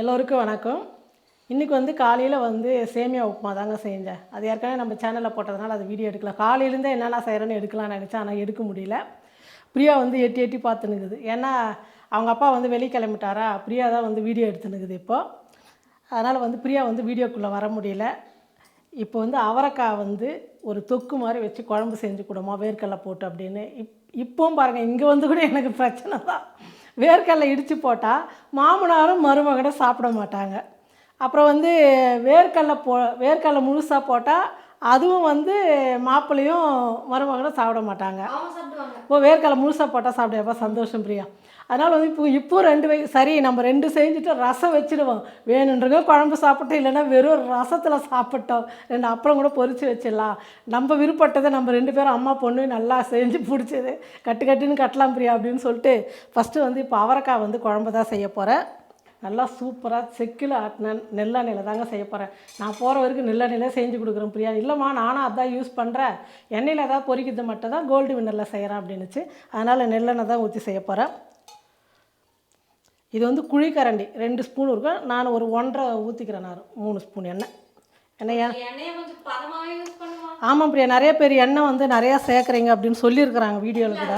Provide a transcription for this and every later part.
எல்லோருக்கும் வணக்கம். இன்றைக்கி வந்து காலையில் வந்து சேமியா உப்புமா தாங்க செஞ்சேன். அது ஏற்கனவே நம்ம சேனலில் போட்டதுனால அது வீடியோ எடுக்கலாம் காலையிலேருந்தே என்னென்ன செய்கிறேன்னு எடுக்கலாம்னு நினச்சேன் ஆனால் எடுக்க முடியல. பிரியா வந்து எட்டி எட்டி பார்த்துனுக்குது. ஏன்னா அவங்க அப்பா வந்து வெளியே கிளம்பிட்டாரா? பிரியா தான் வந்து வீடியோ எடுத்துனுக்குது இப்போது அதனால் வந்து பிரியா வந்து வீடியோக்குள்ளே வர முடியல. இப்போ வந்து அவரைக்காய் வந்து ஒரு தொக்கு மாதிரி வச்சு குழம்பு செஞ்சு கொடுமா வேர்க்கடலை போட்டு அப்படின்னு. இப் இப்போவும் பாருங்கள் இங்கே வந்து கூட எனக்கு பிரச்சனை தான். வேர்க்கடலை இடித்து போட்டால் மாமனாரும் மருமகனும் சாப்பிட மாட்டாங்க. அப்புறம் வந்து வேர்க்கடலை போ வேர்க்கடலை முழுசாக போட்டால் அதுவும் வந்து மாப்பிள்ளையும் மருமகனும் சாப்பிட மாட்டாங்க. இப்போ வேர்க்கடலை முழுசாக போட்டால் சாப்பிடுப்பா சந்தோஷம் பிரியா. அதனால் வந்து இப்போ இப்போ ரெண்டு வை சரி நம்ம ரெண்டு செஞ்சுட்டு ரசம் வச்சிடுவோம். வேணுன்றவங்க குழம்பு சாப்பிட்டோம் இல்லைன்னா வெறும் ரசத்தில் சாப்பிட்டோம். ரெண்டு அப்புறம் கூட பொரிச்சு வச்சிடலாம். நம்ம விருப்பப்பட்டதை நம்ம ரெண்டு பேரும் அம்மா பொண்ணு நல்லா செஞ்சு பிடிச்சது கட்டு கட்டுன்னு கட்டலாம் பிரியா அப்படின்னு சொல்லிட்டு ஃபஸ்ட்டு வந்து இப்போ அவரைக்காய் வந்து குழம்பு தான் செய்ய போகிறேன் நல்லா சூப்பராக செக்கில் ஆட்டின நெல்லெண்ணெயில் தாங்க செய்ய போகிறேன் நான் போகிற வரைக்கும் நெல்லெண்ணெயிலே செஞ்சு கொடுக்குறேன் பிரியா. இல்லைம்மா நானும் அதான் யூஸ் பண்ணுறேன் எண்ணெயில் ஏதாவது பொரிக்கிறது மட்டும் தான் கோல்டு வின்னரில் செய்கிறேன் அப்படின்னுச்சு. அதனால் நெல்லெண்ணெய் தான் ஊற்றி செய்ய போகிறேன் இது வந்து குழிக்கரண்டி. ரெண்டு ஸ்பூன் இருக்கும். நான் ஒரு ஒன்றரை ஊற்றிக்கிறேன் நான். மூணு ஸ்பூன் எண்ணெய். எண்ணெய் ஆமாம் பிரியா. நிறைய பேர் எண்ணெய் வந்து நிறையா சேர்க்குறீங்க அப்படின்னு சொல்லியிருக்கிறாங்க வீடியோவில் கூட.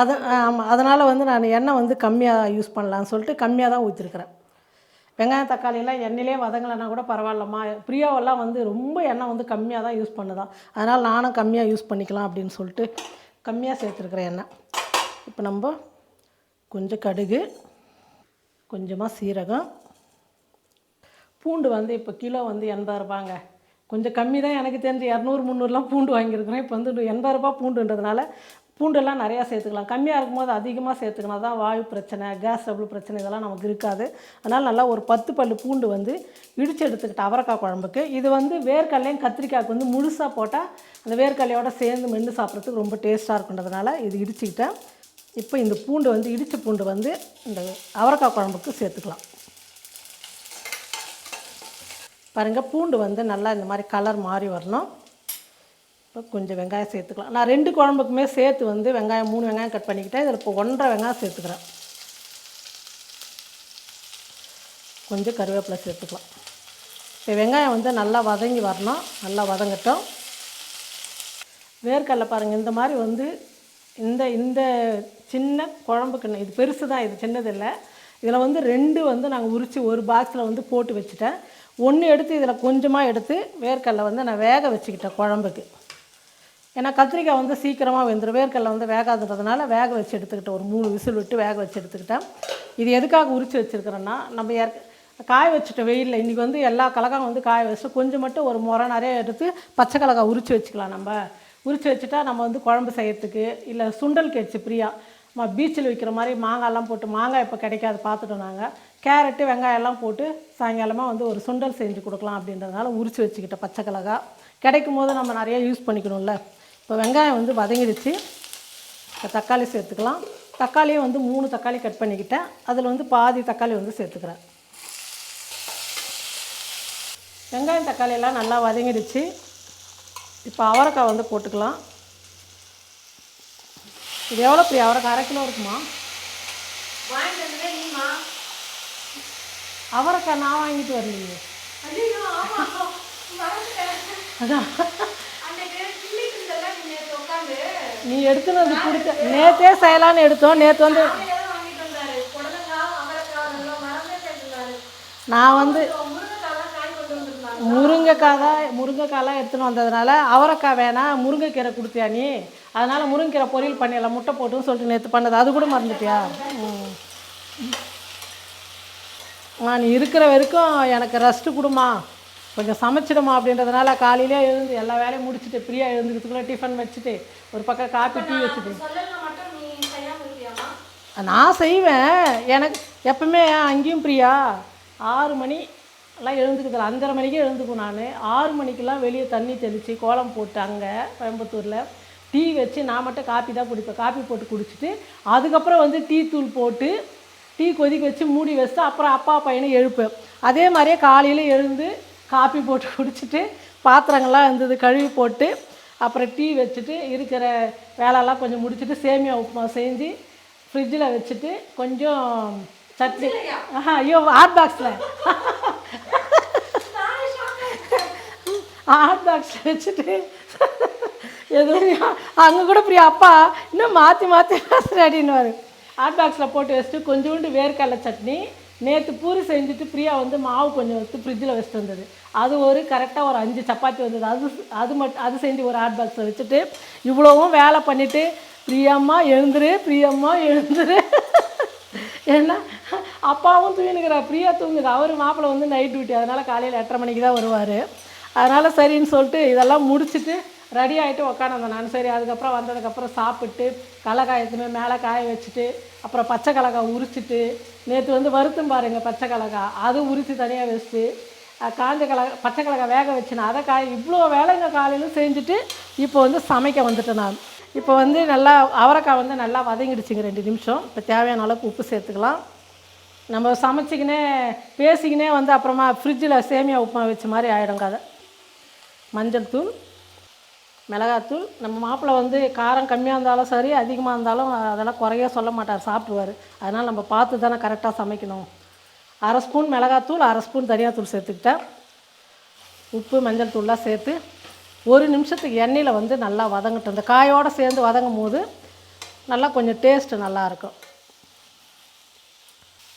அது ஆமாம் அதனால் வந்து நான் எண்ணெய் வந்து கம்மியாக யூஸ் பண்ணலான்னு சொல்லிட்டு கம்மியாக தான் ஊற்றிருக்கிறேன் வெங்காயம் தக்காளி எல்லாம் எண்ணெயிலே வதங்கலைன்னா கூட பரவாயில்லம்மா. பிரியாவெல்லாம் வந்து ரொம்ப எண்ணெய் வந்து கம்மியாக தான் யூஸ் பண்ணுதான். அதனால் நானும் கம்மியாக யூஸ் பண்ணிக்கலாம் அப்படின்னு சொல்லிட்டு கம்மியாக சேர்த்துருக்குறேன் எண்ணெய். இப்போ நம்ம கொஞ்சம் கடுகு கொஞ்சமாக சீரகம். பூண்டு வந்து இப்போ கிலோ வந்து எண்பது ரூபாங்க. கொஞ்சம் கம்மி தான் எனக்கு தெரிஞ்சு இரநூறு முந்நூறுலாம் பூண்டு வாங்கியிருக்கிறேன் இப்போ வந்து எண்பது ரூபா பூண்டுன்றதுனால பூண்டெல்லாம் நிறையா சேர்த்துக்கலாம். கம்மியாக இருக்கும்போது அதிகமாக சேர்த்துக்கணும் தான் வாயு பிரச்சனை கேஸ் டபுள் பிரச்சனை இதெல்லாம் நமக்கு இருக்காது. அதனால் நல்லா ஒரு பத்து பல்லு பூண்டு வந்து இடித்து எடுத்துக்கிட்ட அவரைக்காய் குழம்புக்கு. இது வந்து வேர்க்கடலையும் கத்திரிக்காய்க்கு வந்து முழுசாக போட்டால் அந்த வேர்க்கடலையோட சேர்ந்து மென்று சாப்பிட்றதுக்கு ரொம்ப டேஸ்ட்டாக இருக்குன்றதுனால இது இடிச்சுக்கிட்டேன். இப்போ இந்த பூண்டு வந்து இடித்த பூண்டு வந்து இந்த அவரைக்காய் குழம்புக்கு சேர்த்துக்கலாம். பாருங்கள் பூண்டு வந்து நல்லா இந்த மாதிரி கலர் மாறி வரணும். இப்போ கொஞ்சம் வெங்காயம் சேர்த்துக்கலாம். நான் ரெண்டு குழம்புக்குமே சேர்த்து வந்து வெங்காயம் மூணு வெங்காயம் கட் பண்ணிக்கிட்டேன். இதில் இப்போ ஒன்றரை வெங்காயம் சேர்த்துக்கிறேன். கொஞ்சம் கருவேப்பிலை சேர்த்துக்கலாம். இப்போ வெங்காயம் வந்து நல்லா வதங்கி வரணும். நல்லா வதங்கட்டும். வேர்க்கடலை பாருங்கள் இந்த மாதிரி வந்து இந்த இந்த சின்ன குழம்புக்கு இது பெருசு தான் இது சின்னது இல்லை. இதில் வந்து ரெண்டு வந்து நாங்கள் உரித்து ஒரு பாக்ஸில் வந்து போட்டு வச்சுட்டேன். ஒன்று எடுத்து இதில் கொஞ்சமாக எடுத்து வேர்க்கடலை வந்து நான் வேக வச்சுக்கிட்டேன் குழம்புக்கு. ஏன்னா கத்திரிக்காய் வந்து சீக்கிரமாக வெந்துடும் வேர்க்கடலை வந்து வேகாதுன்றதுனால வேக வச்சு எடுத்துக்கிட்டேன். ஒரு மூணு விசில் விட்டு வேக வச்சு எடுத்துக்கிட்டேன். இது எதுக்காக உரித்து வச்சுருக்கிறேன்னா நம்ம ஏற்க காய வச்சுட்ட வெயிலில் இன்றைக்கி வந்து எல்லா கலக்காயும் வந்து காய வச்சுட்டு கொஞ்சம் மட்டும் ஒரு முறை நிறைய எடுத்து பச்சை கலக்காய் உரித்து வச்சுக்கலாம் நம்ம. உரித்து வச்சுட்டா நம்ம வந்து குழம்பு செய்யறதுக்கு இல்லை சுண்டல் கேட்ச்சு பிரியா. நம்ம பீச்சில் விற்கிற மாதிரி மாங்காய்லாம் போட்டு மாங்காய் இப்போ கிடைக்காது பார்த்துட்டோம் நாங்கள் கேரட்டு வெங்காயம்லாம் போட்டு சாயங்காலமாக வந்து ஒரு சுண்டல் செஞ்சு கொடுக்கலாம் அப்படின்றதுனால உரித்து வச்சுக்கிட்டேன் பச்சை கலக்காய் கிடைக்கும் போது நம்ம நிறைய யூஸ் பண்ணிக்கணும்ல. இப்போ வெங்காயம் வந்து வதங்கிடுச்சு. இப்போ தக்காளி சேர்த்துக்கலாம். தக்காளியும் வந்து மூணு தக்காளி கட் பண்ணிக்கிட்டேன். அதில் வந்து பாதி தக்காளி வந்து சேர்த்துக்கிறேன். வெங்காயம் தக்காளி எல்லாம் நல்லா வதங்கிடுச்சு. இப்போ அவரைக்காய் வந்து போட்டுக்கலாம். இது எவ்வளோ பெரிய அவரைக்காய் அரை கிலோ இருக்குமா? வாங்கிட்டு அவரைக்காய் நான் வாங்கிட்டு வரலையே? அதான். நீ எடுத்துன்னு வந்து கொடுத்த நேற்றே செய்யலான்னு எடுத்தோம் நேற்று வந்து நான் வந்து முருங்கைக்காய் தான் முருங்கைக்காய்லாம் எடுத்துன்னு வந்ததுனால அவரைக்காய் வேணாம் முருங்கைக்கீரை கொடுத்தியா நீ? அதனால் முருங்கைக்கீரை பொரியல் பண்ணிடலாம் முட்டை போட்டுன்னு சொல்லிட்டு நேற்று பண்ணது. அது கூட மறந்துட்டியா? ம். நான் இருக்கிற வரைக்கும் எனக்கு ரெஸ்ட்டு கொடுமா? கொஞ்சம் சமைச்சிடுமா அப்படின்றதுனால காலையிலே எழுந்து எல்லா வேலையும் முடிச்சுட்டு ஃப்ரீயாக எழுந்துக்கிறதுக்குள்ளே டிஃபன் வச்சுட்டு ஒரு பக்கம் காப்பி டீ வச்சுட்டு. நான் செய்வேன். எனக்கு எப்பவுமே அங்கேயும் பிரியா? ஆறு மணி எல்லாம் எழுந்துக்குதில்ல அஞ்சரை மணிக்கே எழுந்துக்கும் நான். ஆறு மணிக்கெல்லாம் வெளியே தண்ணி தெளித்து கோலம் போட்டு அங்கே கோயம்புத்தூரில் டீ வச்சு நான் மட்டும் காப்பி தான் குடிப்பேன். காப்பி போட்டு குடிச்சிட்டு அதுக்கப்புறம் வந்து டீ தூள் போட்டு டீ கொதிக்க வச்சு மூடி வச்சுட்டு அப்புறம் அப்பா பையனை எழுப்பேன் அதே மாதிரியே காலையில் எழுந்து காப்பி போட்டு குடிச்சிட்டு பாத்திரங்கள்லாம் இருந்தது கழுவி போட்டு அப்புறம் டீ வச்சுட்டு இருக்கிற வேலையெல்லாம் கொஞ்சம் முடிச்சுட்டு சேமியா உப்புமா செஞ்சு ஃப்ரிட்ஜில் வச்சுட்டு கொஞ்சம் சட்னி. ஆஹா ஐயோ ஹாட் பாக்ஸில் ஹாட் பாக்ஸில் வச்சுட்டு எதுவும் அங்கே கூட பிரியா அப்பா இன்னும் மாற்றி மாற்றி ரெடின்னுவார் ஹாட் பாக்ஸில் போட்டு வச்சுட்டு கொஞ்சோண்டு வேர்க்கடலை சட்னி. நேற்று பூரி செஞ்சுட்டு பிரியா வந்து மாவு கொஞ்சம் வச்சு ஃப்ரிட்ஜில் வச்சுட்டு வந்தது. அது ஒரு கரெக்டாக ஒரு அஞ்சு சப்பாத்தி வந்தது. அது அது மட்டும் அது செஞ்சு ஒரு ஹாட் பாக்ஸில் வச்சுட்டு இவ்வளோவும் வேலை பண்ணிவிட்டு பிரியம்மா எழுந்துரு பிரியம்மா எழுந்துரு. ஏன்னா அப்பாவும் தூங்கினுக்கிறார் பிரியா தூங்குது. அவர் மாப்பிள்ளை வந்து நைட் டியூட்டி அதனால் காலையில் எட்டரை மணிக்கு தான் வருவார். அதனால் சரின்னு சொல்லிட்டு இதெல்லாம் முடிச்சுட்டு ரெடி ஆகிட்டு உக்காந்துருந்தேன் நான். சரி அதுக்கப்புறம் வந்ததுக்கப்புறம் சாப்பிட்டு கடலக்காயத்துமே மேலே காய வச்சுட்டு அப்புறம் பச்சை கடலக்காய் உரிச்சிட்டு நேற்று வந்து வருத்தம் பாருங்கள் பச்சை கடலக்காய் அது உரித்து தனியாக வச்சுட்டு காஞ்ச கலகா பச்சை கடலக்காய் வேக வச்சுனேன் அதை காய் இவ்வளோ வேலைங்க காலையில் செஞ்சுட்டு இப்போ வந்து சமைக்க வந்துட்டேன் நான். இப்போ வந்து நல்லா அவரைக்காய் வந்து நல்லா வதங்கிடுச்சுங்க ரெண்டு நிமிஷம். இப்போ தேவையான அளவுக்கு உப்பு சேர்த்துக்கலாம். நம்ம சமைச்சிக்கினே பேசிக்கினே வந்து அப்புறமா ஃப்ரிட்ஜில் சேமியா உப்புமா வச்ச மாதிரி ஆகிடும் கதை. மஞ்சள் தூள் மிளகாத்தூள். நம்ம மாப்பிள்ளை வந்து காரம் கம்மியாக இருந்தாலும் சரி அதிகமாக இருந்தாலும் அதெல்லாம் குறைய சொல்ல மாட்டார் சாப்பிடுவார். அதனால் நம்ம பார்த்து தானே கரெக்டாக சமைக்கணும். அரை ஸ்பூன் மிளகாத்தூள் அரை ஸ்பூன் தனியாத்தூள் சேர்த்துக்கிட்டேன். உப்பு மஞ்சள் தூள்லாம் சேர்த்து ஒரு நிமிஷத்துக்கு எண்ணெயில் வந்து நல்லா வதங்கட்டும். இந்த காயோடு சேர்ந்து வதங்கும் போது நல்லா கொஞ்சம் டேஸ்ட்டு நல்லாயிருக்கும்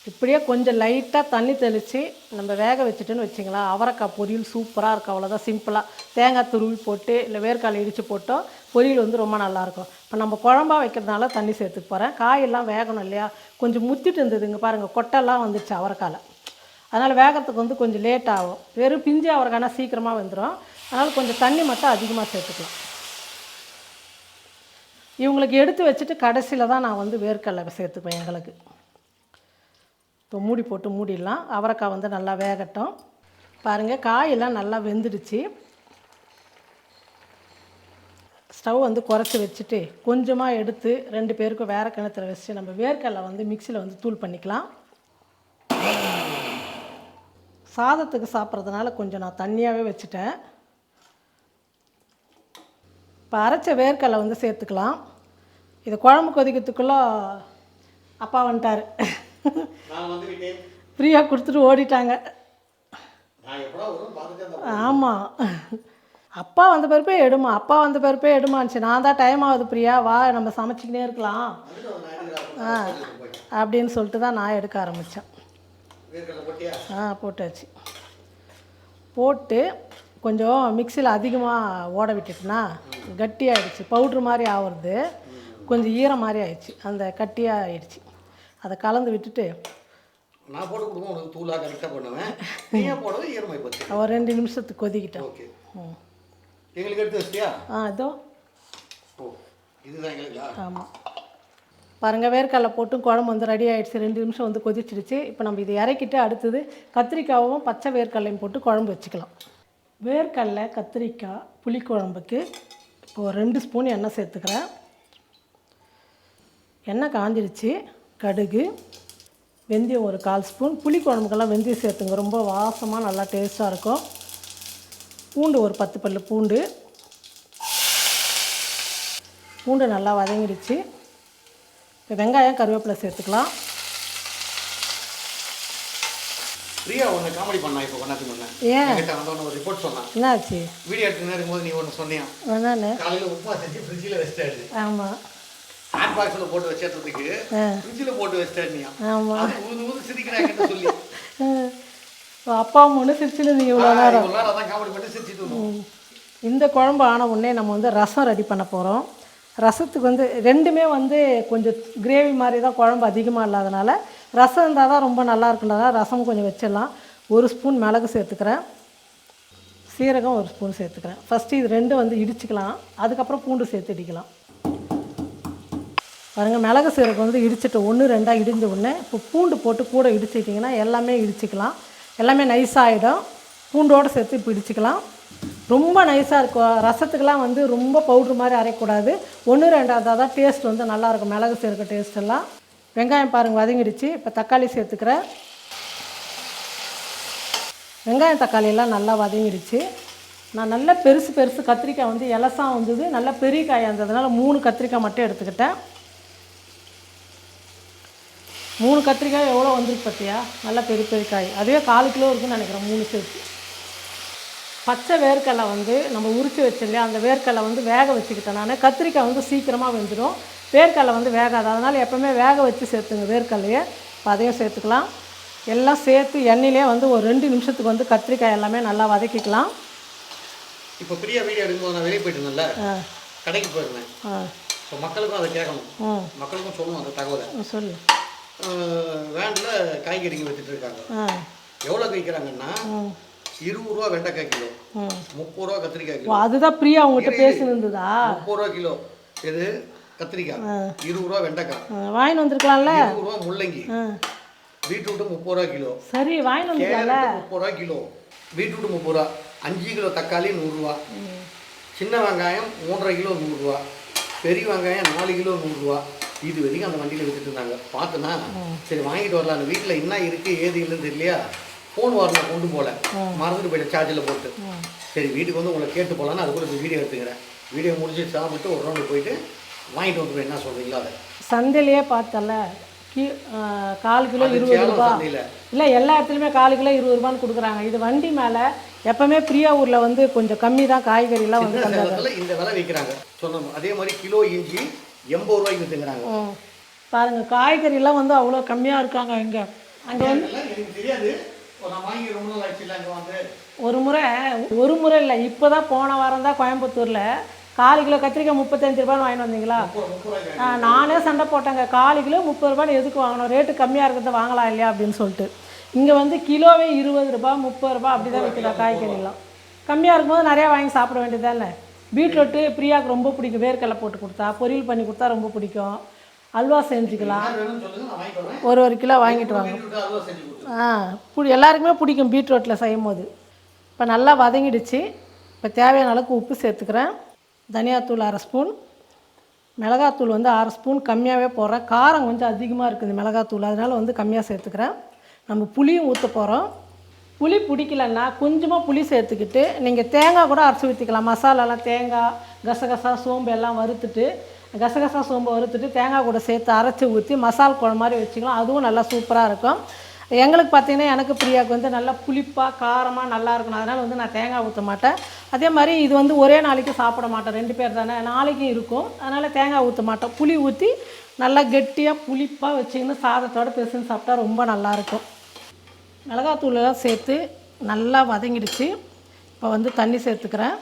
இப்படியே கொஞ்சம் லைட்டாக தண்ணி தெளித்து நம்ம வேக வச்சுட்டுன்னு வச்சிங்களா அவரைக்காய் பொரியல் சூப்பராக இருக்கும். அவ்வளோதான் சிம்பிளாக தேங்காய் துருவி போட்டு இல்லை வேர்க்கால் இடித்து போட்டோ பொரியல் வந்து ரொம்ப நல்லாயிருக்கும் இப்போ நம்ம குழம்பா வைக்கிறதுனால தண்ணி சேர்த்துக்கு போகிறேன் காயெல்லாம் வேகணும் இல்லையா? கொஞ்சம் முத்திட்டு இருந்ததுங்க பாருங்கள் கொட்டெல்லாம் வந்துச்சு அவரைக்காயில் அதனால் வேகத்துக்கு வந்து கொஞ்சம் லேட் ஆகும். வெறும் பிஞ்சு அவரைக்கானா சீக்கிரமாக வந்துடும் அதனால் கொஞ்சம் தண்ணி மட்டும் அதிகமாக சேர்த்துக்கலாம். இவங்களுக்கு எடுத்து வச்சுட்டு கடைசியில் தான் நான் வந்து வேர்க்கடலை சேர்த்துப்பேன் எங்களுக்கு. இப்போ மூடி போட்டு மூடிடலாம். அவரைக்காய் வந்து நல்லா வேகட்டும். பாருங்கள் காயெல்லாம் நல்லா வெந்துடுச்சு. ஸ்டவ் வந்து குறைச்சி வச்சுட்டு கொஞ்சமாக எடுத்து ரெண்டு பேருக்கும் வேற கிணத்துல வச்சுட்டு நம்ம வேர்க்கடலை வந்து மிக்சியில் வந்து தூள் பண்ணிக்கலாம். சாதத்துக்கு சாப்பிட்றதுனால கொஞ்சம் நான் தண்ணியாகவே வச்சுட்டேன். இப்போ அரைச்ச வேர்க்கடலை வந்து சேர்த்துக்கலாம். இது குழம்பு கொதிக்கிறதுக்குள்ளே அப்பா வந்துட்டார். ஃப்ரீயாக கொடுத்துட்டு ஓடிட்டாங்க. ஆமாம் அப்பா வந்த பிறப்பே எடுமா அப்பா வந்த பிறப்பே எடுமான்ச்சு நான் தான் டைம் ஆகுது பிரியா வா நம்ம சமைச்சிக்கினே இருக்கலாம். ஆ அப்படின்னு சொல்லிட்டு தான் நான் எடுக்க ஆரம்பித்தேன் ஆ போட்டாச்சு. போட்டு கொஞ்சம் மிக்சியில் அதிகமாக ஓட விட்டுட்டுனா கட்டியாயிடுச்சு. பவுட்ரு மாதிரி ஆகுறது கொஞ்சம் ஈரம் மாதிரி ஆயிடுச்சு. அந்த கட்டியாக ஆயிடுச்சு அதை கலந்து விட்டுட்டு நான் போட்டு கொடுக்கும் உனக்கு தூளாக கரெக்டாக பண்ணுவேன். நீயே போடுறது ஈரமாய் போச்சு. ஒரு ரெண்டு நிமிஷத்துக்கு கொதிக்கிட்டேன் ஓகே. எங்களுக்கு எடுத்து வச்சிட்டியா? ஆ ஓ இதுதான் எங்களுக்கா? ஆமாம் பாருங்கள் வேர்க்கடலை போட்டு குழம்பு வந்து ரெடி ஆயிடுச்சு. ரெண்டு நிமிஷம் வந்து கொதிச்சிடுச்சு. இப்போ நம்ம இதை இறக்கிட்டு அடுத்தது கத்திரிக்காவும் பச்சை வேர்க்கடலையும் போட்டு குழம்பு வச்சுக்கலாம். வேர்க்கடலை கத்திரிக்காய் புளிக்குழம்புக்கு இப்போ ஒரு ரெண்டு ஸ்பூன் எண்ணெய் சேர்த்துக்கிறேன். எண்ணெய் காஞ்சிடுச்சு கடுகு வெந்தயம் ஒரு கால் ஸ்பூன் புளி குழம்புக்கெல்லாம் வெந்தயம் சேர்த்துங்க. ரொம்ப வாசமாக நல்லா டேஸ்ட்டாக இருக்கும். பூண்டு ஒரு பத்து பல்லு பூண்டு. பூண்டு நல்லா வதங்கிடுச்சு. இப்போ வெங்காயம் கருவேப்பிலை சேர்த்துக்கலாம். பிரியா ஒன்று காமெடி பண்ணா இப்போ கொண்டாந்து முன்னே ஏன்? என்கிட்ட வந்தவொன்னு ஒரு ரிப்போர்ட் சொன்னான். என்னாச்சு? வீடியோ எடுத்து இருக்கும்போது நீ ஒன்று சொன்னியா? என்னன்னு? காலையில் உப்புமா செஞ்சு ஃப்ரிட்ஜில் வச்சிட்டாரு. ஆமாம் ஹாட் பாக்ஸில் போட்டு வச்சதுக்கு. ஃப்ரிட்ஜில் போட்டு வச்சிட்டாருனியா ஆமாம் அது ஊது ஊது சிரிக்கிறாங்கன்னு சொல்லி. அப்பா ஒன்று சிரிச்சுன்னு நீங்கள் இவ்வளோ நேரம்? இவ்வளோ நேரம் அதான் காமெடி பண்ணி சிரிச்சிட்டு இருந்தோம். இந்த குழம்பு ஆன உடனே நம்ம வந்து ரசம் ரெடி பண்ண போகிறோம் ரசத்துக்கு வந்து ரெண்டுமே வந்து கொஞ்சம் கிரேவி மாதிரி தான் குழம்பு அதிகமாக இல்லாதனால ரசம் இருந்தால் தான் ரொம்ப நல்லா இருக்குன்றதால ரசம் கொஞ்சம் வச்சிடலாம். ஒரு ஸ்பூன் மிளகு சேர்த்துக்கிறேன். சீரகம் ஒரு ஸ்பூன் சேர்த்துக்கிறேன். ஃபஸ்ட்டு இது ரெண்டும் வந்து இடிச்சுக்கலாம். அதுக்கப்புறம் பூண்டு சேர்த்து இடிக்கலாம். பாருங்கள் மிளகு சீரகம் வந்து இடிச்சிட்டு ஒன்று ரெண்டாக இடிஞ்ச உடனே இப்போ பூண்டு போட்டு கூட இடிச்சிட்டிங்கன்னா எல்லாமே இடிச்சிக்கலாம். எல்லாமே நைஸாகிடும் பூண்டோடு சேர்த்து இப்போ இடிச்சிக்கலாம். ரொம்ப நைஸாக இருக்கும். ரசத்துக்கெலாம் வந்து ரொம்ப பவுட்ரு மாதிரி அரைக்கூடாது ஒன்று ரெண்டாவது தான் டேஸ்ட் வந்து நல்லாயிருக்கும். மிளகு சீரக டேஸ்ட்டெல்லாம் வெங்காயம் பாருங்கள் வதங்கிடுச்சு. இப்போ தக்காளி சேர்த்துக்கிறேன். வெங்காயம் தக்காளியெல்லாம் நல்லா வதங்கிடுச்சு. நான் நல்லா பெருசு பெருசு கத்திரிக்காய் வந்து இலசாக வந்தது. நல்லா பெரிய காயாக இருந்ததுனால மூணு கத்திரிக்காய் மட்டும் எடுத்துக்கிட்டேன். மூணு கத்திரிக்காய் எவ்வளோ வந்திருக்கு பார்த்தியா? நல்லா பெரிய பெரிய காய். அதுவே கால் கிலோ இருக்குன்னு நினைக்கிறேன் மூணு சேர்த்து. பச்சை வேர்க்கடலை வந்து நம்ம உரிச்சு வச்சு இல்லையா அந்த வேர்க்கடலை வந்து வேக வச்சுக்கிட்டேன் நான். கத்திரிக்காய் வந்து சீக்கிரமாக வெந்துடும். வேர்க்கடலை வந்து வேகாது. அதனால் எப்போவுமே வேக வச்சு சேர்த்துங்க வேர்க்கடலையை. இப்போ அதையும் சேர்த்துக்கலாம். எல்லாம் சேர்த்து எண்ணெயிலே வந்து ஒரு ரெண்டு நிமிஷத்துக்கு வந்து கத்திரிக்காய் எல்லாமே நல்லா வதக்கிக்கலாம். இப்போ பிரியா வீடியோ எடுக்கும்போது நான் வெளியே போயிட்டேன்ல ஆ. கடைக்கு போயிருந்தேன். ஆ. இப்போ மக்களுக்கும் அதை கேட்கணும். மக்களுக்கும் சொல்லணும் அந்த தகவலை. ம், சொல்லு. வேனில் காய்கறிங்க ஆ. எவ்வளோ விற்கிறாங்கன்னா ம் இருபது ரூபா வெண்டைக்காய் கிலோ. முப்பது ரூபா கத்திரிக்காய் கிலோ. அதுதான் பிரியா உங்ககிட்ட பேசினிருந்ததா? முப்பது ரூபா கிலோ. இது கத்திரிக்காய். இருபது ரூபா வெண்டைக்காய். வாங்கின்னு வந்திருக்கலாம்ல? இருபது ரூபா முள்ளங்கி. பீட்ரூட்டு முப்பது ரூபா கிலோ. சரி வாங்கின்னு வந்திருக்கலாம்ல? முப்பது ரூபா கிலோ. பீட்ரூட்டு முப்பது ரூபா. அஞ்சு கிலோ தக்காளி நூறுரூவா சின்ன வெங்காயம் மூன்றரை கிலோ நூறுரூவா பெரிய வெங்காயம் நாலு கிலோ நூறுரூவா இது வரைக்கும் அந்த வண்டியில் வித்துட்டு இருந்தாங்க. பார்த்தனா சரி வாங்கிட்டு வரலாம். வீட்டில் என்ன இருக்குது ஏது இல்லைன்னு தெரியலையா? ஃபோன் வரணும் கொண்டு போகல மறந்துட்டு போயிட்டேன் சார்ஜில் போட்டு. சரி வீட்டுக்கு வந்து உங்களை கேட்டு போகலான்னு அதுக்குள்ள இந்த வீடியோ எடுத்துக்கிறேன். வீடியோ முடிச்சு சாப்பிட்டு ஒரு ரவுண்டு போயிட்டு வாங்கிட்டு வந்துடுவேன் என்ன சொல்கிறீங்களா அதை. சந்தையிலேயே பார்த்தல கி கால் கிலோ அது இருபது ரூபா. இல்லை எல்லா இடத்துலையுமே கால் கிலோ இருபது ரூபான்னு கொடுக்குறாங்க. இது வண்டி மேலே எப்பவுமே பிரியா ஊரில் வந்து கொஞ்சம் கம்மி தான் காய்கறிலாம் வந்து இந்த விலை விற்கிறாங்க. சொன்னோம் அதே மாதிரி கிலோ இஞ்சி எண்பது ரூபாய்க்கு விற்றுங்கிறாங்க ம். பாருங்க காய்கறிலாம் வந்து அவ்வளோ கம்மியாக இருக்காங்க இங்கே. அங்கே வந்து எனக்கு தெரியாது. நான் வாங்கி ரொம்ப நாள் ஆச்சு அங்கே வந்து. ஒரு முறை ஒரு முறை இல்லை இப்போ தான் போன வாரம் தான் கோயம்புத்தூரில் கால் கிலோ கத்திரிக்காய் முப்பத்தஞ்சு ரூபான்னு வாங்கிட்டு வந்தீங்களா? ஆ, நானே சண்டை போட்டேங்க. கால் கிலோ முப்பது ரூபான்னு எதுக்கு வாங்கணும்? ரேட்டு கம்மியாக இருக்கிறத வாங்கலாம் இல்லையா அப்படின்னு சொல்லிட்டு. இங்கே வந்து கிலோவே இருபது ரூபா முப்பது ரூபா அப்படி தான் விற்கிறா காய்கறிலாம். கம்மியாக இருக்கும்போது நிறையா வாங்கி சாப்பிட வேண்டியதானே பீட்ரூட்டு பிரியாவுக்கு ரொம்ப பிடிக்கும். வேர்க்கடலை போட்டு கொடுத்தா பொரியல் பண்ணி கொடுத்தா ரொம்ப பிடிக்கும். அல்வா செஞ்சுக்கலாம். ஒரு ஒரு கிலோ வாங்கிட்டு வாங்க. ஆ பிடி எல்லாருக்குமே பிடிக்கும் பீட்ரூட்டில் செய்யும் போது இப்போ நல்லா வதங்கிடுச்சு. இப்போ தேவையான அளவுக்கு உப்பு சேர்த்துக்கிறேன். தனியாத்தூள் அரை ஸ்பூன். மிளகாத்தூள் வந்து அரை ஸ்பூன் கம்மியாகவே போடுறேன். காரம் கொஞ்சம் அதிகமாக இருக்குது மிளகாத்தூள். அதனால் வந்து கம்மியாக சேர்த்துக்கிறேன். நம்ம புளியும் ஊற்ற போகிறோம் புளி பிடிக்கலன்னா கொஞ்சமாக புளி சேர்த்துக்கிட்டு நீங்கள் தேங்காய் கூட அரைச்சி ஊற்றிக்கலாம் மசாலாலாம் தேங்காய் கசகசா சோம்பு எல்லாம் வறுத்துட்டு கசகசா சோம்பு வறுத்துட்டு தேங்காய் கூட சேர்த்து அரைச்சி ஊற்றி மசால் குழம்பு மாதிரி வச்சுக்கலாம். அதுவும் நல்லா சூப்பராக இருக்கும். எங்களுக்கு பார்த்திங்கன்னா எனக்கு பிரியாவுக்கு வந்து நல்லா புளிப்பாக காரமாக நல்லா இருக்கணும். அதனால் வந்து நான் தேங்காய் ஊற்ற மாட்டேன். அதே மாதிரி இது வந்து ஒரே நாளைக்கு சாப்பிட மாட்டேன். ரெண்டு பேர் தானே. நாளைக்கும் இருக்கும். அதனால் தேங்காய் ஊற்ற மாட்டோம். புளி ஊற்றி நல்லா கெட்டியாக புளிப்பாக வச்சுக்கின்னு சாதத்தோடு பெருசுன்னு சாப்பிட்டா ரொம்ப நல்லாயிருக்கும் மிளகாத்தூளெல்லாம் சேர்த்து நல்லா வதங்கிடுச்சு. இப்போ வந்து தண்ணி சேர்த்துக்கிறேன்.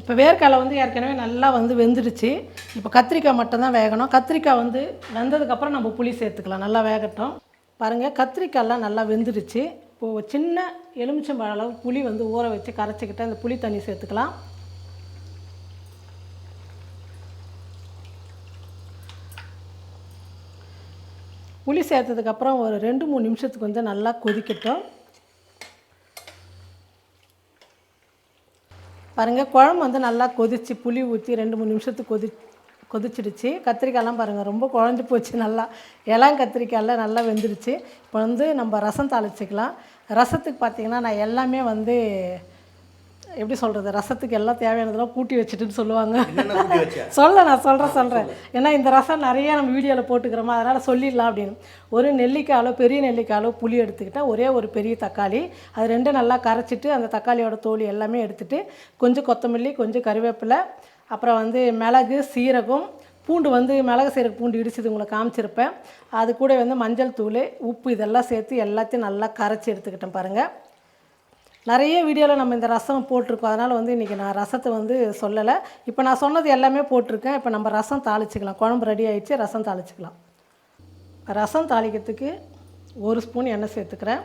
இப்போ வேர்க்கடலை வந்து ஏற்கனவே நல்லா வந்து வெந்துடுச்சு. இப்போ கத்திரிக்காய் மட்டும்தான் வேகணும். கத்திரிக்காய் வந்து வெந்ததுக்கப்புறம் நம்ம புளி சேர்த்துக்கலாம். நல்லா வேகட்டும். பாருங்கள் கத்திரிக்காயெல்லாம் நல்லா வெந்துடுச்சு. இப்போது சின்ன எலுமிச்சம்பழ அளவு புளி வந்து ஊற வச்சு கரைச்சிக்கிட்டு அந்த புளி தண்ணி சேர்த்துக்கலாம். புளி சேர்த்ததுக்கப்புறம் ஒரு ரெண்டு மூணு நிமிஷத்துக்கு வந்து நல்லா கொதிக்கட்டும். பாருங்கள் குழம்பு வந்து நல்லா கொதிச்சு புளி ஊற்றி ரெண்டு மூணு நிமிஷத்துக்கு கொதி கொதிச்சிடுச்சு. கத்திரிக்காயெல்லாம் பாருங்கள் ரொம்ப குழஞ்சி போச்சு நல்லா. இளம் கத்திரிக்காயெல்லாம் நல்லா வெந்துடுச்சு இப்போ வந்து நம்ம ரசம் தாளிச்சிக்கலாம். ரசத்துக்கு பார்த்தீங்கன்னா நான் எல்லாமே வந்து எப்படி சொல்கிறது ரசத்துக்கு எல்லாம் தேவையானதெல்லாம் கூட்டி வச்சுட்டுன்னு சொல்லுவாங்க. சொல்ல நான் சொல்கிறேன் சொல்கிறேன் ஏன்னா இந்த ரசம் நிறைய நம்ம வீடியோவில் போட்டுக்கிறோமா அதனால் சொல்லிடலாம் அப்படின்னு. ஒரு நெல்லிக்காய் அளவு பெரிய நெல்லிக்காய் அளவு புளி எடுத்துக்கிட்டால் ஒரே ஒரு பெரிய தக்காளி. அது ரெண்டும் நல்லா கரைச்சிட்டு அந்த தக்காளியோட தோல் எல்லாமே எடுத்துட்டு கொஞ்சம் கொத்தமல்லி கொஞ்சம் கறிவேப்பிலை அப்புறம் வந்து மிளகு சீரகம் பூண்டு வந்து மிளகு சீரக பூண்டு இடிச்சது உங்களை காமிச்சிருப்பேன். அது கூட வந்து மஞ்சள் தூள் உப்பு இதெல்லாம் சேர்த்து எல்லாத்தையும் நல்லா கரைச்சி எடுத்துக்கிட்டேன் பாருங்கள் நிறைய வீடியோவில் நம்ம இந்த ரசம் போட்டிருக்கோம். அதனால் வந்து இன்றைக்கி நான் ரசத்தை வந்து சொல்லலை. இப்போ நான் சொன்னது எல்லாமே போட்டிருக்கேன். இப்போ நம்ம ரசம் தாளிச்சிக்கலாம். குழம்பு ரெடி ஆகிடுச்சு ரசம் தாளிச்சிக்கலாம். ரசம் தாளிக்கிறதுக்கு ஒரு ஸ்பூன் எண்ணெய் சேர்த்துக்கிறேன்.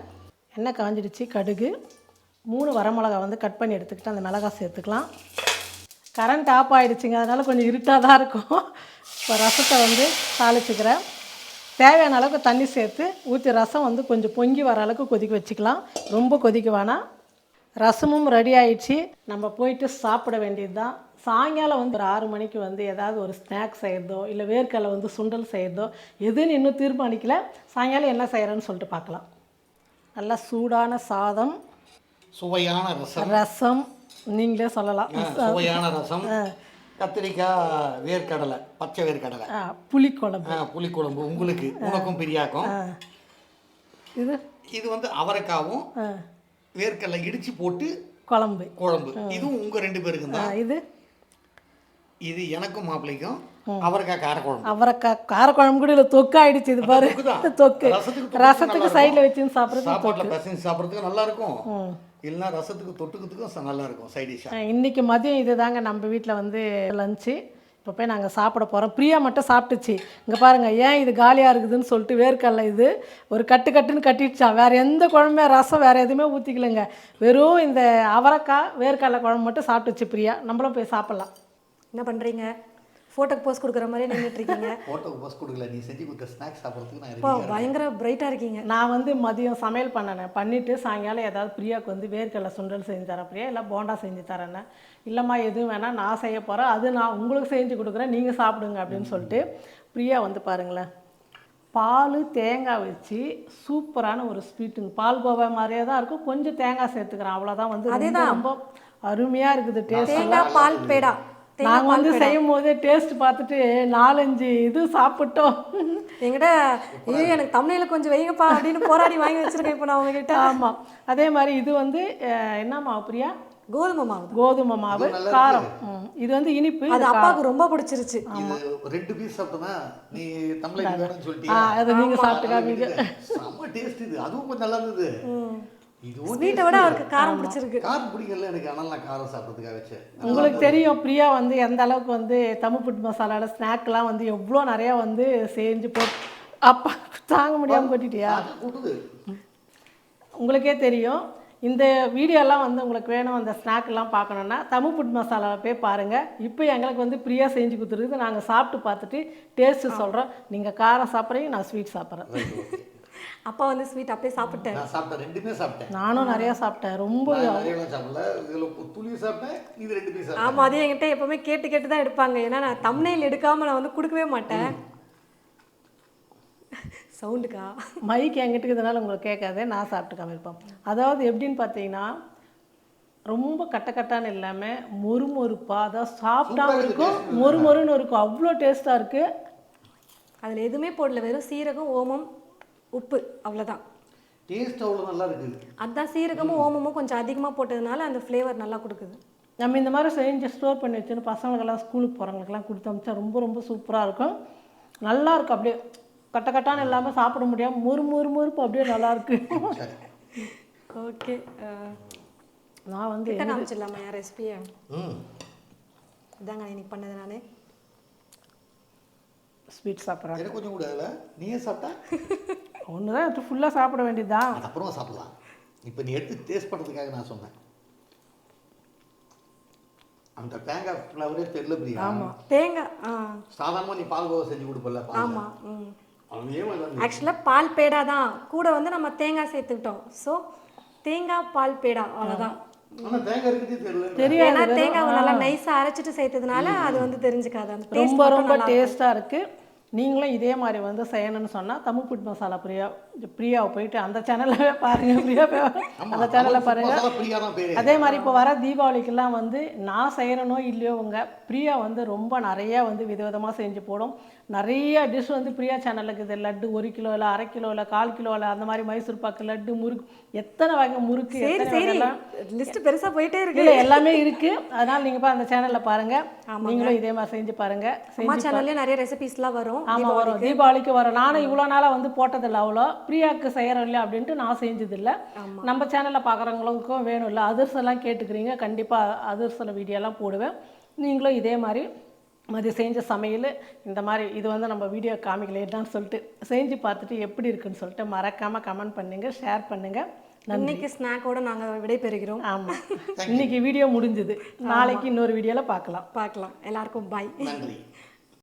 எண்ணெய் காஞ்சிடுச்சு. கடுகு. மூணு வரமிளகா வந்து கட் பண்ணி எடுத்துக்கிட்டு அந்த மிளகா சேர்த்துக்கலாம். கரண்ட் ஆஃப் ஆகிடுச்சிங்க அதனால் கொஞ்சம் இருட்டாக தான் இருக்கும். இப்போ ரசத்தை வந்து தாளிச்சுக்கிறேன். தேவையான அளவுக்கு தண்ணி சேர்த்து ஊற்றி ரசம் வந்து கொஞ்சம் பொங்கி வர அளவுக்கு கொதிக்க வச்சுக்கலாம். ரொம்ப கொதிக்க வேணாம். ரசமும் ரெடி ஆயிடுச்சு. நம்ம போயிட்டு சாப்பிட வேண்டியது தான் சாயங்காலம் வந்து ஒரு ஆறு மணிக்கு வந்து ஏதாவது ஒரு ஸ்நாக்ஸ் செய்கிறதோ இல்லை வேர்க்கடலை வந்து சுண்டல் செய்கிறதோ எதுன்னு இன்னும் தீர்மானிக்கல. சாயங்காலம் என்ன செய்கிறேன்னு சொல்லிட்டு பார்க்கலாம். நல்லா சூடான சாதம். சுவையான ரசம். ரசம். நீங்களே சொல்லலாம். சுவையான ரசம். கத்திரிக்காய் வேர்க்கடலை பச்சை வேர்க்கடலை. புளிக்குழம்பு. புளிக்குழம்பு. உங்களுக்கு உனக்கும் பிரியாக்கும். இது? இது வந்து அவரைக்காவும் வேர்க்கடலை இடிச்சு போட்டு குழம்பு. குழம்பு. இதுவும் உங்க ரெண்டு பேருக்கும் தான். இது? இது எனக்கும் மாப்பிள்ளைக்கும் அவரைக்காய் காரக்குழம்பு. அவரைக்காய் காரக்குழம்பு கூட இல்லை தொக்கு ஆயிடுச்சு இது பாரு. தொக்கு. ரசத்துக்கு சைடில் வச்சுன்னு சாப்பிட்றது சாப்பாட்டில் பசங்க சாப்பிட்றதுக்கு நல்லா இருக்கும். இல்லைன்னா ரசத்துக்கு தொட்டுக்கிறதுக்கும் நல்லா இருக்கும் சைட் டிஷ்ஷாக ஆ, இன்னைக்கு மதியம் இதுதாங்க நம்ம வீட்டில் வந்து லஞ்சு இப்போ போய் நாங்கள் சாப்பிட போகிறோம் பிரியா மட்டும் சாப்பிட்டுச்சு. இங்கே பாருங்கள் ஏன் இது காலியாக இருக்குதுன்னு சொல்லிட்டு வேர்க்கடலை இது ஒரு கட்டு கட்டுன்னு கட்டிடுச்சான் வேறு எந்த குழம்புமே ரசம் வேறு எதுவுமே ஊற்றிக்கலைங்க வெறும் இந்த அவரக்காய் வேர்க்கடலை குழம்பு மட்டும் சாப்பிட்டுச்சு பிரியா. நம்மளும் போய் சாப்பிட்லாம். என்ன பண்ணுறீங்க ஃபோட்டோக்கு போஸ்ட் கொடுக்குற மாதிரியே நின்றுட்டு இருக்கீங்க ஹோட்டலுக்கு பஸ் கொடுக்கல நீ செஞ்சு கொடுத்த ஸ்நாக்ஸ் சாப்பிட்றதுக்கு நான் பயங்கர பிரைட்டாக இருக்கீங்க. நான் வந்து மதியம் சமையல் பண்ணனேன் பண்ணிவிட்டு சாயங்காலம் ஏதாவது பிரியாவுக்கு வந்து வேர்க்கடலை சுண்டல் செஞ்சு தரேன் பிரியா இல்லை போண்டா செஞ்சு தரேன்னு? இல்லைம்மா எதுவும் வேணாம் நான் செய்ய போகிறேன் அது நான் உங்களுக்கு செஞ்சு கொடுக்குறேன் நீங்கள் சாப்பிடுங்க அப்படின்னு சொல்லிட்டு பிரியா வந்து பாருங்களேன். பால் தேங்காய் வச்சு சூப்பரான ஒரு ஸ்வீட்டுங்க. பால் கோவா மாதிரியே தான் இருக்கும். கொஞ்சம் தேங்காய் சேர்த்துக்கிறேன் அவ்வளோதான் வந்து ரொம்ப ரொம்ப அருமையாக இருக்குது டேஸ்ட் தேங்காய் பால் பேடா. நாங்கள் வந்து செய்யும் போதே டேஸ்ட் பார்த்துட்டு நாலஞ்சு இது சாப்பிட்டோம். என்கிட்ட இது எனக்கு தமிழில் கொஞ்சம் வைங்கப்பா அப்படின்னு போராடி வாங்கி வச்சிருக்கேன் இப்போ நான் உங்ககிட்ட. ஆமாம் அதே மாதிரி இது வந்து என்ன மாவு பிரியா? கோதுமை மாவு. கோதுமை மாவு காரம். இது வந்து இனிப்பு அது அப்பாவுக்கு ரொம்ப பிடிச்சிருச்சு. இது ரெண்டு பீஸ் சாப்பிட்டோன்னா நீ தமிழக வேணும்னு அதை நீங்கள் சாப்பிட்டு காமிங்க. செம்ம டேஸ்ட் இது. அதுவும் கொஞ்சம் நல்லா இருந்தது. ஸ்வீட்டை விட அவருக்கு காரம் பிடிச்சிருக்கு. காரம் பிடிக்கல எனக்கு ஆனால் நான் காரம் சாப்பிட்றதுக்காக வச்சேன் உங்களுக்கு தெரியும் பிரியா வந்து எந்த அளவுக்கு வந்து தமிழ் புட் மசாலாவோட ஸ்நாக்லாம் வந்து எவ்வளோ நிறையா வந்து செஞ்சு போட்டு அப்பா தாங்க முடியாமல் கொட்டிட்டியா உங்களுக்கே தெரியும். இந்த வீடியோலாம் வந்து உங்களுக்கு வேணும் அந்த ஸ்நாக்லாம் பார்க்கணுன்னா தமிழ் புட் மசாலாவை போய் பாருங்கள் இப்போ எங்களுக்கு வந்து பிரியா செஞ்சு கொடுத்துருக்குது. நாங்கள் சாப்பிட்டு பார்த்துட்டு டேஸ்ட்டு சொல்கிறோம் நீங்கள் காரம் சாப்பிட்றீங்க நான் ஸ்வீட் சாப்பிட்றேன். அப்பா வந்து ஸ்வீட் அப்படியே சாப்பிட்டேன். நான் சாப்பிட்டேன் ரெண்டுமே சாப்பிட்டேன். நானும் நிறையா சாப்பிட்டேன் ரொம்ப நிறையலாம் சாப்பிடல. இதில் துளி சாப்பிட்டேன் இது ரெண்டு பீஸ் சாப்பிட்டேன். ஆமாம் அதே என்கிட்ட எப்பவுமே கேட்டு கேட்டு தான் எடுப்பாங்க. ஏன்னா நான் தம்னையில் எடுக்காமல் நான் வந்து கொடுக்கவே மாட்டேன். சவுண்டுக்கா? மைக் என்கிட்ட இருக்கிறதுனால உங்களுக்கு கேட்காதே நான் சாப்பிட்டு காமிப்பேன் அதாவது எப்படின்னு பார்த்தீங்கன்னா ரொம்ப கட்ட கட்டான்னு இல்லாமல் மொறு மொறுப்பாக அதாவது சாப்பிட்டாவும் இருக்கும் மொறு மொறுன்னு இருக்கும். அவ்வளோ டேஸ்ட்டாக இருக்குது அதில் எதுவுமே போடல வெறும் சீரகம் ஓமம் உப்பு அவ்வளோதான் டேஸ்ட் அவ்வளோ நல்லா இருக்குது. அதான் சீரகமும் ஓமமும் கொஞ்சம் அதிகமாக போட்டதுனால அந்த ஃப்ளேவர் நல்லா கொடுக்குது. நம்ம இந்த மாதிரி செஞ்சு ஸ்டோர் பண்ணி வச்சுன்னு பசங்களுக்கெல்லாம் ஸ்கூலுக்கு போகிறவங்களுக்கெல்லாம் கொடுத்து அமிச்சா ரொம்ப ரொம்ப சூப்பராக இருக்கும். நல்லா இருக்கும் அப்படியே. கட்ட கட்டான்னு இல்லாமல் சாப்பிட முடியாமல் மொறு மொறு மொறுப்பு அப்படியே நல்லா இருக்கு. ஓகே நான் வந்து கிட்ட காமிச்சிடலாமா என் ரெசிபியை இதாங்க இன்னைக்கு பண்ணது நான். ஸ்வீட் சாப்பிட்றேன் கொஞ்சம் கூட நீயே சாப்பிட்டா? ஒன்று தான் எடுத்து ஃபுல்லாக சாப்பிட வேண்டியதுதான். அது அப்புறமா சாப்பிடலாம். இப்போ நீ எடுத்து டேஸ்ட் பண்ணுறதுக்காக நான் சொன்னேன். அந்த தேங்காய் ஃப்ளவரே தெரியல பிரியா? தேங்காய் ஆ. சாதாரணமாக நீ பால் கோவா செஞ்சு கொடுப்பல பால்? ஆமாம் தான் ஆக்சுவலாக பால் பேடா தான். கூட வந்து நம்ம தேங்காய் சேர்த்துக்கிட்டோம். ஸோ தேங்காய் பால் பேடா அவ்வளோதான் ஆனால் தேங்காய் இருக்குதே தெரியல தெரியாது ஏன்னா தேங்காவை நல்லா நைஸாக அரைச்சிட்டு சேர்த்ததுனால அது வந்து தெரிஞ்சுக்காது. ரொம்ப ரொம்ப டேஸ்ட்டாக இருக்குது நீங்களும் இதே மாதிரி வந்து செய்யணும்னு சொன்னால் தமிழ் ஃபுட் மசாலா பிரியா பிரியாவை போயிட்டு அந்த சேனலில் பாருங்கள் பிரியா அந்த சேனலில் பாருங்கள் பிரியா தான் பேரு. அதே மாதிரி இப்போ வர தீபாவளிக்கெல்லாம் வந்து நான் செய்கிறனோ இல்லையோ உங்க பிரியா வந்து ரொம்ப நிறைய வந்து விதவிதமாக செஞ்சு போடும். நிறைய டிஷ் வந்து பிரியா சேனலில் இருக்குது. லட்டு ஒரு கிலோ இல்லை அரை கிலோ இல்லை கால் கிலோ இல்லை அந்த மாதிரி மைசூர் பாக்கு லட்டு முறுக்கு எத்தனை வகை முறுக்கு லிஸ்ட் பெருசா போயிட்டே இருக்கு. இல்லை எல்லாமே இருக்குது அதனால் நீங்கள் போய் அந்த சேனலில் பாருங்கள் நீங்களும் இதே மாதிரி செஞ்சு பாருங்கள் சேனல்லே நிறைய ரெசிபிஸ்லாம் வரும் ஆமாம் வரும். தீபாவளிக்கு. வரும். நானும் இவ்வளோ நாளாக வந்து போட்டதில்லை அவ்வளோ. பிரியாவுக்கு செய்கிறோம் இல்லையா அப்படின்ட்டு நான் செஞ்சதில்லை. நம்ம சேனலில் பார்க்குறவங்களுக்கும் வேணும் இல்லை அதிர்செல்லாம் கேட்டுக்கிறீங்க கண்டிப்பாக அதிர்சில் வீடியோலாம் போடுவேன். நீங்களும் இதே மாதிரி மதியம் செஞ்ச சமையல் இந்த மாதிரி இது வந்து நம்ம வீடியோ காமிக்கலேன்னு சொல்லிட்டு செஞ்சு பார்த்துட்டு எப்படி இருக்குன்னு சொல்லிட்டு மறக்காமல் கமெண்ட் பண்ணுங்கள் ஷேர் பண்ணுங்கள் இன்னைக்கு ஸ்நாக்கோட நாங்க விடைபெறுகிறோம். ஆமாம் இன்னைக்கு வீடியோ முடிஞ்சுது. நாளைக்கு இன்னொரு வீடியோவில் பார்க்கலாம். பார்க்கலாம். எல்லாருக்கும் பாய் நன்றி.